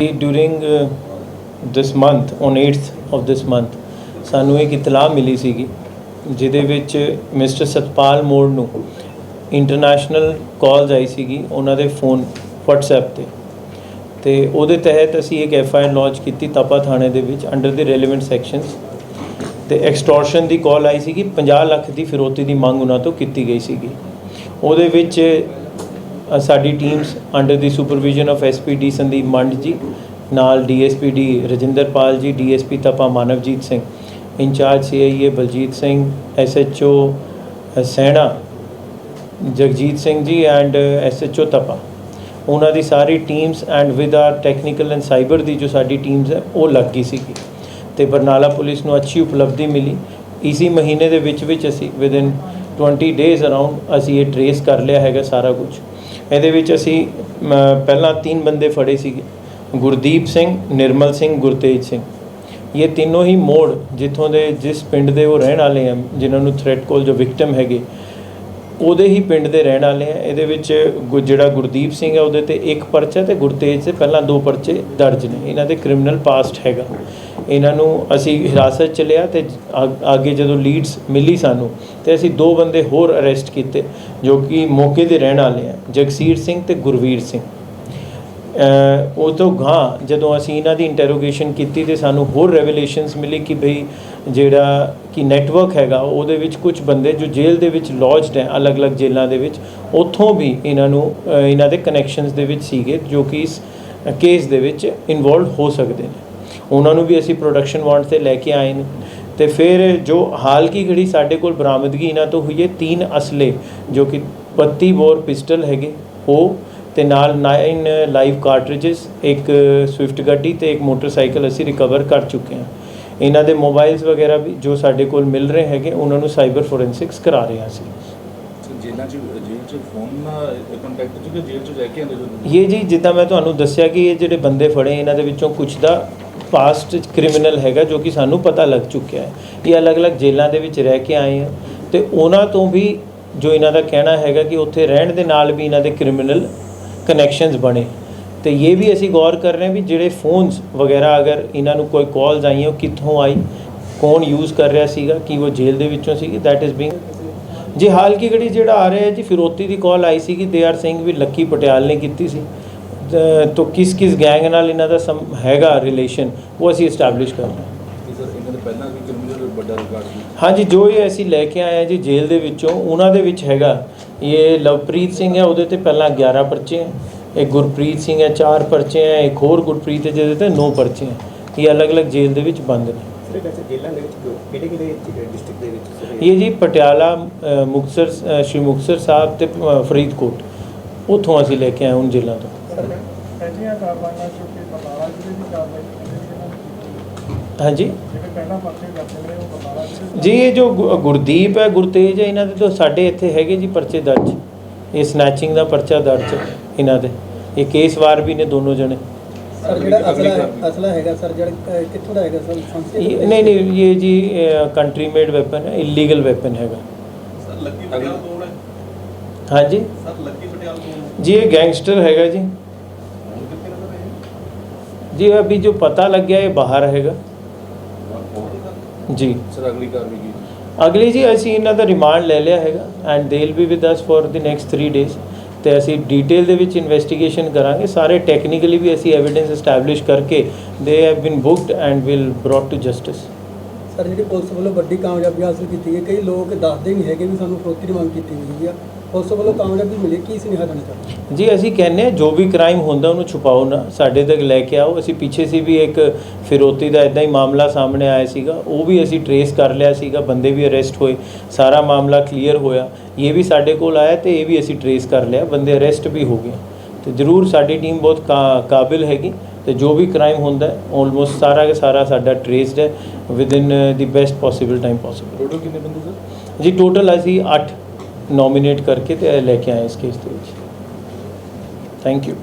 During this month on 8th of this month ਸਾਨੂੰ ਇੱਕ ਇਤਲਾਹ ਮਿਲੀ ਸੀਗੀ, ਜਿਹਦੇ ਵਿੱਚ ਮਿਸਟਰ ਸਤਪਾਲ ਮੋੜ ਨੂੰ ਇੰਟਰਨੈਸ਼ਨਲ ਕਾਲਸ ਆਈ ਸੀਗੀ ਉਹਨਾਂ ਦੇ ਫੋਨ WhatsApp ਤੇ। ਤੇ ਉਹਦੇ ਤਹਿਤ ਅਸੀਂ ਇੱਕ ਐਫ ਆਈ ਆਰ ਲਾਂਚ ਕੀਤੀ ਤਪਾ ਥਾਣੇ ਦੇ ਵਿੱਚ ਅੰਡਰ ਦੀ ਰੈਲੇਵੈਂਟ ਸੈਕਸ਼ਨਸ ਤੇ ਐਕਸਟੋਰਸ਼ਨ ਦੀ ਕਾਲ ਆਈ ਸੀਗੀ 50 ਲੱਖ ਦੀ ਫਿਰੋਤੀ ਦੀ ਮੰਗ ਉਹਨਾਂ ਤੋਂ ਕੀਤੀ ਗਈ ਸੀਗੀ। ਉਹਦੇ ਵਿੱਚ ਅ, ਸਾਡੀ teams under the supervision of SPD Sandeep Mand ji ਨਾਲ DSPD Rajinderpal ji DSP Tapa Manavjit Singh incharge CIA Baljit Singh SHO Sehna Jagjit Singh ji and SHO Tapa. ਉਹਨਾਂ ਦੀ ਸਾਰੀ teams and with our technical and cyber ਦੀ ਜੋ ਸਾਡੀ teams ਹੈ ਉਹ ਲੱਗ ਗਈ ਸੀਗੀ। ਤੇ ਬਰਨਾਲਾ ਪੁਲਿਸ ਨੂੰ ਅੱਛੀ ਉਪਲਬਧੀ ਮਿਲੀ। ਇਸੀ ਮਹੀਨੇ ਦੇ ਵਿੱਚ ਵਿੱਚ ਅਸੀਂ ਵਿਦਿਨ 20 ਡੇਜ਼ ਅਰਾਊਂਡ ਅਸੀਂ ਇਹ ਟਰੇਸ ਕਰ ਲਿਆ ਹੈਗਾ ਸਾਰਾ ਕੁਝ ਇਹਦੇ ਵਿੱਚ ਅਸੀਂ ਪਹਿਲਾਂ ਤਿੰਨ ਬੰਦੇ ਫੜੇ ਸੀਗੇ। ਗੁਰਦੀਪ ਸਿੰਘ, ਨਿਰਮਲ ਸਿੰਘ, ਗੁਰਤੇਜ ਸਿੰਘ। ਇਹ ਤਿੰਨੋਂ ਹੀ ਮੋੜ ਜਿੱਥੋਂ ਦੇ, ਜਿਸ ਪਿੰਡ ਦੇ ਉਹ ਰਹਿਣ ਵਾਲੇ ਆ, ਜਿਨ੍ਹਾਂ ਨੂੰ ਥ੍ਰੈਟ ਕੋਲ ਜੋ ਵਿਕਟਮ ਹੈਗੇ, ਉਹਦੇ ਹੀ ਪਿੰਡ ਦੇ ਰਹਿਣ ਵਾਲੇ ਆ। ਇਹਦੇ ਵਿੱਚ ਗੁ- ਜਿਹੜਾ ਗੁਰਦੀਪ ਸਿੰਘ ਹੈ ਉਹਦੇ ਤੇ ਇੱਕ ਪਰਚਾ ਤੇ ਗੁਰਤੇਜ ਤੇ ਪਹਿਲਾਂ ਦੋ ਪਰਚੇ ਦਰਜ ਨੇ। ਇਹਨਾਂ ਦੇ ਕ੍ਰਿਮੀਨਲ ਪਾਸਟ ਹੈਗਾ। ਇਹਨਾਂ ਨੂੰ ਅਸੀਂ ਹਿਰਾਸਤ ਚ ਲਿਆ ਤੇ ਆ- ਅੱਗੇ ਜਦੋਂ ਲੀਡਸ ਮਿਲੀ ਸਾਨੂੰ ਤੇ ਅਸੀਂ ਦੋ ਬੰਦੇ ਹੋਰ ਅਰੈਸਟ ਕੀਤੇ ਜੋ ਕਿ ਮੌਕੇ ਦੇ ਰਹਿਣ ਵਾਲੇ ਆ, ਜਗਸੀਰ ਸਿੰਘ ਤੇ ਗੁਰਵੀਰ ਸਿੰਘ। ਅਹ ਉਹ ਤੋਂ ਗਾਂ ਜਦੋਂ ਅਸੀਂ ਇਹਨਾਂ ਦੀ ਇੰਟਰੋਗੇਸ਼ਨ ਕੀਤੀ ਤੇ ਸਾਨੂੰ ਹੋਰ ਰੈਵਲੇਸ਼ਨਸ ਮਿਲੀ ਕਿ ਭਈ ਜਿਹੜਾ ਕਿ ਨੈਟਵਰਕ ਹੈਗਾ, ਉਹਦੇ ਵਿੱਚ ਕੁਝ ਬੰਦੇ ਜੋ ਜੇਲ੍ਹ ਦੇ ਵਿੱਚ ਲੌਜਡ ਹੈ, ਅਲੱਗ-ਅਲੱਗ ਜੇਲ੍ਹਾਂ ਦੇ ਵਿੱਚ, ਉੱਥੋਂ ਵੀ ਇਹਨਾਂ ਨੂੰ ਇਹਨਾਂ ਦੇ ਕਨੈਕਸ਼ਨਸ ਦੇ ਵਿੱਚ ਸੀਗੇ ਜੋ ਕਿ ਇਸ ਕੇਸ ਦੇ ਵਿੱਚ ਇਨਵੋਲਵ ਹੋ ਸਕਦੇ ਨੇ। ਉਹਨਾਂ ਨੂੰ ਵੀ ਅਸੀਂ ਪ੍ਰੋਡਕਸ਼ਨ ਵਾਰੰਟ ਤੇ ਲੈ ਕੇ ਆਏ ਨੇ। ਤੇ ਫਿਰ ਜੋ ਹਾਲ ਕੀ ਘੜੀ ਸਾਡੇ ਕੋਲ ਬਰਾਮਦਗੀ ਇਹਨਾਂ ਤੋਂ ਹੋਈ ਹੈ ਤਿੰਨ ਅਸਲੇ ਜੋ ਕਿ 32 ਬੋਰ ਪਿਸਟਲ ਹੈਗੇ ਉਹ ਤੇ ਨਾਲ 9 ਲਾਈਵ ਕਾਰਟ੍ਰਿਜਸ ਇੱਕ ਸਵਿਫਟ ਗੱਡੀ ਤੇ ਇੱਕ ਮੋਟਰਸਾਈਕਲ ਅਸੀਂ ਰਿਕਵਰ ਕਰ ਚੁੱਕੇ ਹਾਂ। ਇਹਨਾਂ ਦੇ ਮੋਬਾਈਲਸ ਵਗੈਰਾ ਵੀ ਜੋ ਸਾਡੇ ਕੋਲ ਮਿਲ ਰਹੇ ਹੈਗੇ ਉਹਨਾਂ ਨੂੰ ਸਾਈਬਰ ਫੋਰੈਂਸਿਕਸ ਕਰਾ ਰਹੇ ਹਾਂ ਅਸੀਂ। ਜੇਲ੍ਹਾਂ 'ਚ ਜੇਲ੍ਹ 'ਚ ਫੋਨ ਕੰਟੈਕਟ 'ਚ ਜੇਲ੍ਹ 'ਚ ਲੈ ਕੇ ਆਉਂਦੇ ਇਹ ਜੀ ਜਿੱਦਾਂ ਮੈਂ ਤੁਹਾਨੂੰ ਦੱਸਿਆ ਕਿ ਇਹ ਜਿਹੜੇ ਬੰਦੇ ਫੜੇ ਇਹਨਾਂ ਦੇ ਵਿੱਚੋਂ ਕੁਝ ਦਾ ਪਾਸਟ ਕ੍ਰਿਮੀਨਲ ਹੈਗਾ ਜੋ ਕਿ ਸਾਨੂੰ ਪਤਾ ਲੱਗ ਚੁੱਕਿਆ ਹੈ। ਇਹ ਅਲੱਗ-ਅਲੱਗ ਜੇਲ੍ਹਾਂ ਦੇ ਵਿੱਚ ਰਹਿ ਕੇ ਆਏ ਆ ਤੇ ਉਹਨਾਂ ਤੋਂ ਵੀ ਜੋ ਇਹਨਾਂ ਦਾ ਕਹਿਣਾ ਹੈਗਾ ਕਿ ਉੱਥੇ ਰਹਿਣ ਦੇ ਨਾਲ ਵੀ ਇਹਨਾਂ ਦੇ ਕ੍ਰਿਮੀਨਲ ਕਨੈਕਸ਼ਨਸ ਬਣੇ। ਤੇ ਇਹ ਵੀ ਅਸੀਂ ਗੌਰ ਕਰ ਰਹੇ ਹਾਂ ਵੀ ਜਿਹੜੇ ਫੋਨਸ ਵਗੈਰਾ ਅਗਰ ਇਹਨਾਂ ਨੂੰ ਕੋਈ ਕਾਲਸ ਆਈਆਂ, ਉਹ ਕਿੱਥੋਂ ਆਈ, ਕੌਣ ਯੂਜ਼ ਕਰ ਰਿਹਾ ਸੀਗਾ, ਕਿ ਉਹ ਜੇਲ੍ਹ ਦੇ ਵਿੱਚੋਂ ਸੀਗੀ ਦੈਟ ਇਜ਼ ਬੀਇੰਗ ਜੇ ਹਾਲ ਕੀ ਘੜੀ ਜਿਹੜਾ ਆ ਰਿਹਾ ਹੈ ਜੀ, ਫਿਰੋਤੀ ਦੀ ਕਾਲ ਆਈ ਸੀ ਕਿ ਦੇ ਆਰ ਸਿੰਘ ਵੀ ਲੱਕੀ ਪਟਿਆਲ ਨੇ ਕੀਤੀ ਸੀ। ਤਾਂ ਤੋ ਕਿਸ ਕਿਸ ਗੈਂਗ ਨਾਲ ਇਹਨਾਂ ਦਾ ਸਮ ਹੈਗਾ ਰਿਲੇਸ਼ਨ ਉਹ ਅਸੀਂ ਐਸਟੈਬਲਿਸ਼ ਕਰ ਰਹੇ ਹਾਂ ਕਿ ਸਰ ਇਹਨਾਂ ਦੇ ਪਹਿਲਾਂ ਵੀ ਕ੍ਰਿਮੀਨਲ ਵੱਡਾ ਰਿਕਾਰਡ ਸੀ। ਹਾਂਜੀ ਜੋ ਇਹ ਅਸੀਂ ਲੈ ਕੇ ਆਏ ਹਾਂ ਜੀ ਜੇਲ੍ਹ ਦੇ ਵਿੱਚੋਂ ਉਹਨਾਂ ਦੇ ਵਿੱਚ ਹੈਗਾ। ਇਹ ਲਵਪ੍ਰੀਤ ਸਿੰਘ ਹੈ ਉਹਦੇ ਤੇ ਪਹਿਲਾਂ 11 ਪਰਚੇ ਹੈ ਇੱਕ ਗੁਰਪ੍ਰੀਤ ਸਿੰਘ ਹੈ 4 ਪਰਚੇ ਹੈ ਇੱਕ ਹੋਰ ਗੁਰਪ੍ਰੀਤ ਹੈ ਜਿਹਦੇ ਤੇ 9 ਪਰਚੇ ਹੈ ਇਹ ਅਲੱਗ-ਅਲੱਗ ਜੇਲ੍ਹ ਦੇ ਵਿੱਚ ਬੰਦ ਨੇ। ਇਹ? ਜੀ ਪਟਿਆਲਾ ਅ, ਸ਼੍ਰੀ ਮੁਕਤਸਰ ਸਾਹਿਬ ਤੇ ਫਰੀਦਕੋਟ। ਉੱਥੋਂ ਅਸੀਂ ਲੈ ਕੇ ਆਏ ਹੁਣ ਜ਼ਿਲ੍ਹਾ ਤੋਂ। ਪਹਿਲੀਆਂ ਕਾਰਵਾਈਆਂ ਜੋ ਕਿ ਜ਼ਿਲ੍ਹੇ ਦੀ ਕਾਰਵਾਈ ਹਾਂਜੀ। ਜੀ ਇਹ ਜੋ ਗੁਰਦੀਪ ਹੈ ਗੁਰਤੇਜ ਹੈ ਇਹਨਾਂ ਦੇ ਤੋਂ ਸਾਡੇ ਇੱਥੇ ਹੈਗੇ ਜੀ ਪਰਚੇ ਦਰਜ। ਇਹ ਸਨੈਚਿੰਗ ਦਾ ਪਰਚਾ ਦਰਜ ਇਹਨਾਂ ਦੇ। ਇਹ ਕੇਸ ਵਾਰ ਵੀ ਨੇ ਦੋਨੋਂ ਜਣੇ। ਸਰ ਜਿਹੜਾ ਅਸਲਾ ਅਸਲਾ ਹੈਗਾ ਸਰ ਜਿਹੜਾ ਕਿੱਥੋਂ ਦਾ ਹੈਗਾ ਸਰ? ਨਹੀਂ ਨਹੀਂ ਇਹ ਜੀ ਕੰਟਰੀ ਮੇਡ ਵੈਪਨ ਹੈ ਇਲੀਗਲ ਵੈਪਨ ਹੈਗਾ। ਸਰ ਲੱਕੀ ਪਟਿਆਲ ਕੌਣ ਹੈ? ਹਾਂਜੀ। ਸਰ ਲੱਕੀ ਪਟਿਆਲ ਕੌਣ ਜੀ ਇਹ ਗੈਂਗਸਟਰ ਹੈਗਾ ਜੀ। ਜੀ ਅਭੀ ਜੋ ਪਤਾ ਲੱਗਿਆ ਇਹ ਬਾਹਰ ਹੈਗਾ। ਜੀ। ਸਰ ਅਗਲੀ ਕਾਰਵਾਈ ਕੀ ਅਗਲੀ ਜੀ ਅਸੀਂ ਇਹਨਾਂ ਦਾ ਰਿਮਾਂਡ ਲੈ ਲਿਆ ਹੈਗਾ and they will be with us for the next 3 days ਤੇ ਅਸੀਂ ਡਿਟੇਲ ਦੇ ਵਿੱਚ ਇਨਵੈਸਟੀਗੇਸ਼ਨ ਕਰਾਂਗੇ। ਸਾਰੇ ਟੈਕਨੀਕਲੀ ਵੀ ਅਸੀਂ ਐਵੀਡੈਂਸ ਐਸਟੈਬਲਿਸ਼ ਕਰਕੇ they have been booked and will brought to justice sir ਜਿਹੜੀ ਪੁਲਿਸ ਵੱਲੋਂ ਵੱਡੀ ਕਾਮਯਾਬੀ ਹਾਸਲ ਕੀਤੀ ਹੈ ਕਈ ਲੋਕ ਦੱਸਦੇ ਨਹੀਂ ਹੈਗੇ ਵੀ ਸਾਨੂੰ ਫਰੋਤੀ ਦੀ ਮੰਗ ਕੀਤੀ ਹੋਈ ਆ। ਪੁਲਿਸ ਵੱਲੋਂ ਕਾਮਯਾਬੀ ਮਿਲੀ, ਕੀ ਸੁਨੇਹਾ ਦੇਣਾ ਚਾਹੁੰਦੇ ਜੀ, ਅਸੀਂ ਕਹਿੰਦੇ ਹਾਂ ਜੋ ਵੀ ਕ੍ਰਾਈਮ ਹੁੰਦਾ ਉਹਨੂੰ ਛੁਪਾਓ ਨਾ, ਸਾਡੇ ਤੱਕ ਲੈ ਕੇ ਆਓ। ਅਸੀਂ ਪਿੱਛੇ ਸੀ ਵੀ ਇੱਕ ਫਿਰੋਤੀ ਦਾ ਇਦਾਂ ਹੀ ਮਾਮਲਾ ਸਾਹਮਣੇ ਆਇਆ ਸੀਗਾ, ਉਹ ਵੀ ਅਸੀਂ ਟਰੇਸ ਕਰ ਲਿਆ ਸੀਗਾ, ਬੰਦੇ ਵੀ ਅਰੈਸਟ ਹੋਏ, ਸਾਰਾ ਮਾਮਲਾ ਕਲੀਅਰ ਹੋਇਆ। ਇਹ ਵੀ ਸਾਡੇ ਕੋਲ ਆਇਆ ਤੇ ਇਹ ਵੀ ਅਸੀਂ ਟਰੇਸ ਕਰ ਲਿਆ, ਬੰਦੇ ਅਰੈਸਟ ਵੀ ਹੋ ਗਏ। ਤੇ ਜ਼ਰੂਰ ਸਾਡੀ ਟੀਮ ਬਹੁਤ ਕਾ- ਕਾਬਿਲ ਹੈਗੀ। ਤੇ ਜੋ ਵੀ ਕ੍ਰਾਈਮ ਹੁੰਦਾ ਆਲਮੋਸਟ ਸਾਰਾ ਦਾ ਸਾਰਾ ਸਾਡਾ ਟਰੇਸਡ ਹੈ within the best possible time possible total ਕਿੰਨੇ ਬੰਦੇ ਸਰ? ਜੀ ਟੋਟਲ ਅਸੀਂ 8 ਨੋਮੀਨੇਟ ਕਰਕੇ ਤੇ ਲੈ ਕੇ ਆਏ ਇਸ ਕੇਸ ਦੇ ਵਿੱਚ। Thank you